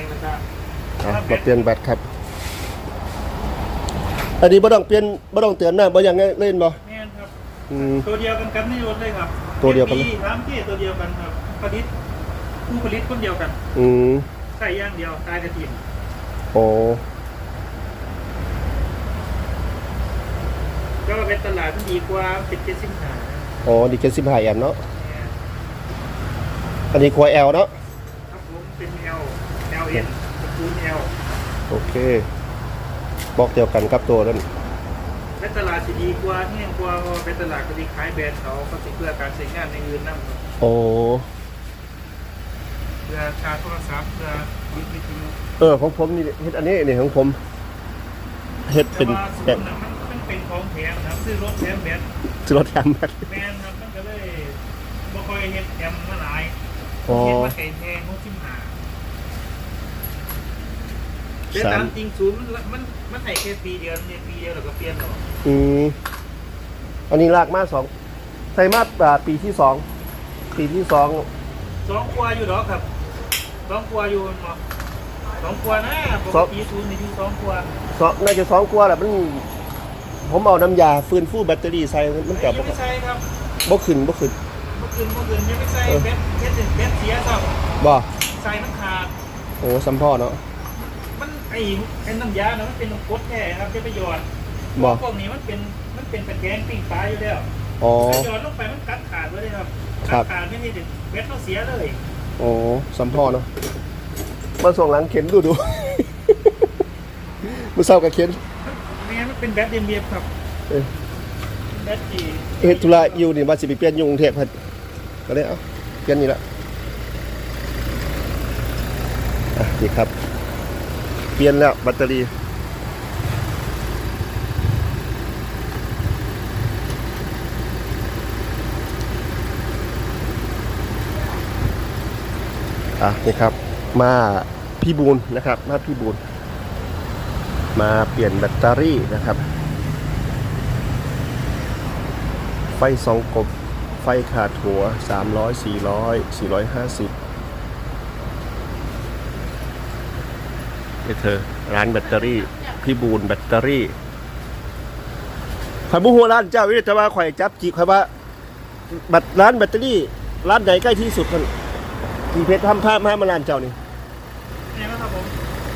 งนะครับอะมาเปลี่ยนแบตครับ อันนี้บ่ต้องเปลี่ยนบ่ต้องเตือนนะบ่อยังไงเล่นบ่แม่นครับ อืม ตัวเดียวกันกับในรถเลยครับตัวเดียวกันเลยปีสามที่ตัวเดียวกันครับผลิตผู้ผลิตคนเดียวกันอืมใส่อย่างเดียวตายกระถิ่นโอ้ก็เป็นตลาดที่ดีกว่าเป็นเจ็ดสิบหาอ๋อดีแค่15แอมป์เนาะ อันนี้ครัว L เนาะ ครับผมเป็น L L N ตระกูล L โอเคบอกเดียวกันกับตัวนั้นเป็นตลาดที่ดีกว่าที่ยังกว่าเพราะว่าเป็นตลาดก็ดีขายแบรนด์เขาเขาสิเพื่อการใช้งานในอื่นนั่นโอ้เพื่อชาร์จโทรศัพท์เพื่อวิทยุเออของผมนี่เฮ็ดอันนี้นี่ของผมเฮ็ดแต่เป็นว่าศูแบนบย์น่ะมันมันเป็นของแถมนะครับซื้อรถแถมแบตซื้อรถแถมแบตแมนครับมันก็เลยบ่ค่อยเฮ็ดแอมมาหลายอ๋อเฮ็ดมาไก่แพงหกสิบห้า แต่สามตามจริงศูนย์มันมันมันให้แค่ปีเดียวเนี่ยปีเดียวแล้วก็เปลี่ยนหรอกอืมอันนี้ลากมาสองไตรมาสอ่าปีที่สอง ปีที่สองสองครัวอยู่ดอกครับสองครัวอยู่เนาะสองครัวนะปกติศูนย์นี่อยู่สองครัวสองน่าจะสองกว่าแหละมัน ผมเอาน้ำยาฟื้นฟูแบตเตอรี่ใส่มันกับยังไม่ใช่ครับบ่ขึ้นบ่ขึ้น เมื่อคืนเมื่อคืนยังไม่ใส่เออเบ็ดเบ็ดเบ็ดเสียครับบ่ใส่มันขาดโอ้สัมพ่อเนาะมันไอ้ไอ้น้ำยานะมันเป็นน้ำกรดแท้ครับจะไปหยอดบ่พวกนี้มันเป็นมันเป็นตะแกรงปิ้งปลาอยู่แล้วอ๋อถ้าหยอดลงไปมันกัดขาดไว้เลยครับครักับดขาดไม่ได้ถึงเบ็ดต้องเสียเลยโอ้สัมพ่อเนาะมาส่งหลังเข็นดูดูมือเศร้ากับเข็นไม่งั้นมันเป็นแบดเดียมเบียบครับเออเป็นแบดจีเฮ็ดธุระอยู่นี่ว่าสิไปเปลี่ยนอยู่กรุงเทพเพิ่นก็เลยเอ้าเปลี่ยนนี่ละอะนี่ครับ เปลี่ยนแล้วแบตเตอรี่อะนี่ครับมาพี่บูนนะครับ มาพี่บูนมาเปลี่ยนแบตเตอรี่นะครับ ไฟสองกบไฟขาดหัว 300 400 450 เธอ ร้านแบตเตอรี่ พี่บูนแบตเตอรี่ข่อยบุหัวร้านเจ้าวิทยาว่าข่อยจับจีข่อยว่าบัตรร้านแบตเตอรี่ ร้านไหนใกล้ที่สุดกันกีเพชรทำภาพมาให้มาร้านเจ้านี่นี่นะครับผม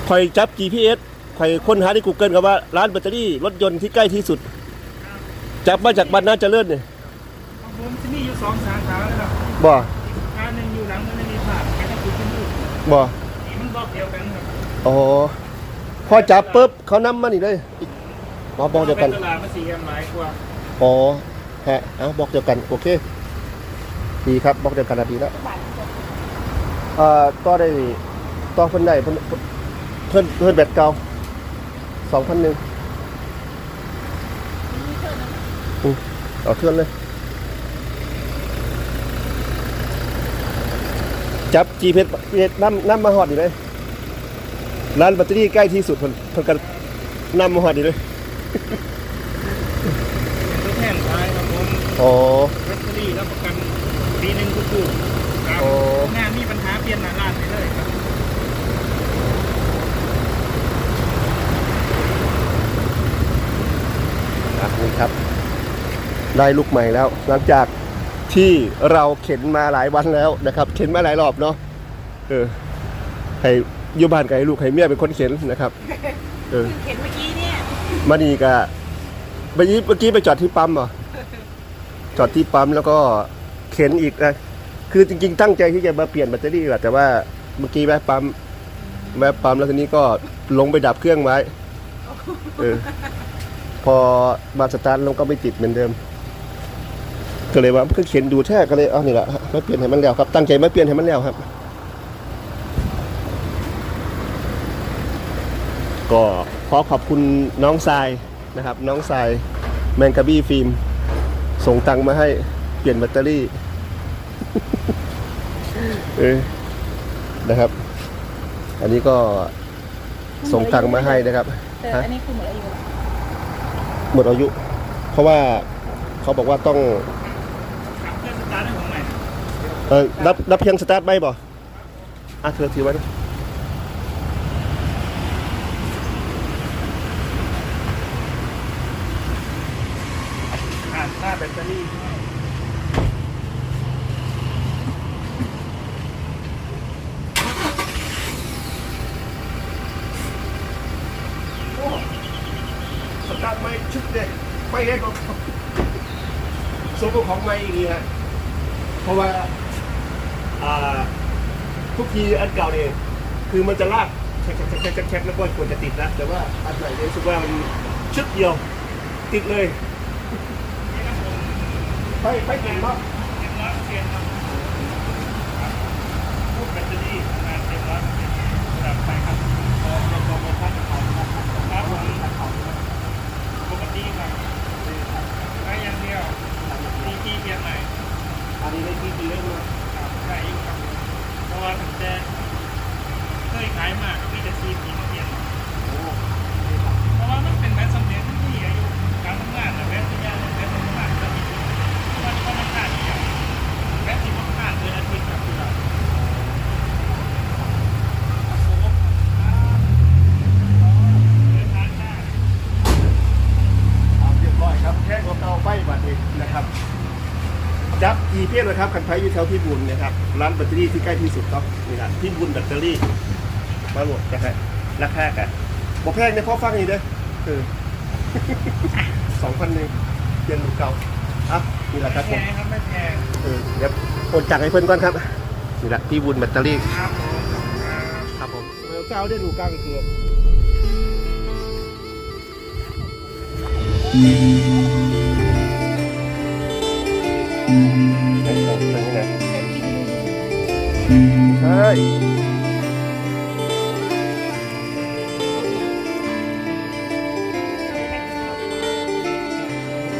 ข่อยจับ GPS ข่อยค้นหาใน Google กับว่าร้านแบตเตอรี่รถยนต์ที่ใกล้ที่สุด จับมาจากบ้านนาเจริญเนี่ยของผมที่นี่อยู่สองสาขาเลยครับบ่อีกสาขาหนึ่งอยู่หลังมันมีผ่านแค่ต้องคุยกันอยู่บ่นี่มันรอบเดียวกันครับ อ๋อพอจับปุ๊บเขานำมานี่เลยอีกอ๋อบอกเดียวกันป็ตลาดมาสี่กันหลายกว่าอ๋อฮะเอาบอกเดียวกัน โอเค ดีครับบอกเดียวกันนะดีแล้วเอ่อต่อได้ต่อเพิ่นได้เพิ่นเพิ่นเพิ่นแบตเก่าสองพันหนึ่งเอาเทือนเลย จับ GPS น้ำน้ำมาหอดอยู่เลย ร้านแบตเตอรี่ใกล้ที่สุดเพิ่นเพิ่นกันน้ำมาหอดอยู่เลยเป็นตัวแทนขายครับผมอ๋อ แบตเตอรี่รับประกันปีหนึ่งทุกคู่ครับโอ้งานมีปัญหาเปลี่ยนหน้าร้านไปเลยครับอะนี่ครับ ได้ลูกใหม่แล้ว หลังจากที่เราเข็นมาหลายวันแล้วนะครับ เข็นมาหลายรอบเนาะเออให้ อยุบานกับให้ลูกให้เมียเป็นคนเข็นนะครับเออเห็นเมื่อกี้เนี่ยมานี่ก็เมื่อกี้เมื่อกี้ไปจอดที่ปั๊มเหรอจอดที่ปั๊มแล้วก็เข็นอีกนะคือจริง ๆ ตั้งใจที่จะมาเปลี่ยนแบตเตอรี่แหละแต่ว่าเมื่อกี้แวะปั๊มแวะปั๊มแล้วทีนี้ก็ลงไปดับเครื่องไว้เออพอมาสตาร์ทลงก็ไม่ติดเหมือนเดิม ก็เลยว่าก็เขียนดูแท้ก็เลยเอานี่แหละไม่เปลี่ยนให้มันแล้วครับ ตั้งใจไม่เปลี่ยนให้มันแล้วครับ ก็ขอขอบคุณน้องทรายนะครับ น้องทรายแมงกะบี้ฟิล์ม ส่งตังค์มาให้เปลี่ยนแบตเตอรี่ เออนะครับ อันนี้ก็ส่งตังค์มาให้นะครับแต่ฮะอันนี้คือหมดอายุแล้วหมดอายุ เพราะว่าเขาบอกว่าต้องครับเพื่อนสตาร์ทให้ผมหน่อยเออรับรับเพียงสตาร์ทไม่บ่อะเธอถือไว้นะ หน้า แบตเตอรี่โอ้สตาร์ทไม่ชุดเด็กไม่ได้ก็สมกับของไม่อย่างนี้ฮะเพราะว่าอ่าทุกทีอันเก่าเนี่ยคือมันจะลากแช็คแช็คแช็คแคแช็คแล้วก็ควรจะติดแล้วแต่ว่าอันใหม่เนี่ยรู้สึกว่ามันชึดเดียวติดเลย ไปไปเก่งมากเต็มร้อยเปอร์เซ็นต์ครับครับพวกแบตเตอรี่งานเต็มร้อยเปอร์เซ็นต์แบบไปครับพอพอพอพอพักเขาครับผมปกติครับใช้อย่างเดียวทีทีเปลี่ยนใหม่อันนี้ได้ทีทีได้ด้วยครับใช่ครับเพราะว่าถึงจะเคยขายมากก็มีแต่ทีทีมาเปลี่ยน เพราะว่ามันเป็นแบตสำเร็จที่อายุการทำงานแต่แบตที่ยากแบตทำงานก็มีมันก็มันขาดเดียวแบตที่มันขาดเดือนอาทิตย์กับที่เราโอ้โหเดินทางได้ เอาเรียบร้อยครับแค่ของเตาไฟบัตรเองนะครับ จับอี เพียนนะครับคันไฟอยู่แถวพี่บุญนะครับร้านแบตเตอรี่ที่ใกล้ที่สุดครับนี่แหละพี่บุญแบตเตอรี่มาหมดนะครับราคากันบอกแพงเนี่ยพอฟังนี่เด้อคือสองพันหนึ่งเปลี่ยนลูกเก่าอะนี่แหละครับผแพมงครับไม่แพงเออเดี๋ยวโอนจักรให้เพื่อนก่อนครับนี่แหละพี่บุญแบตเตอรี่ครับผมครับผมเก้าได้ลูกเก้าก็คือใ ơi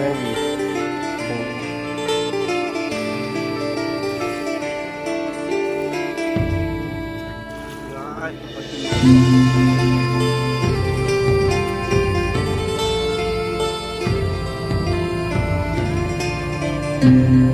đang gì Thank you.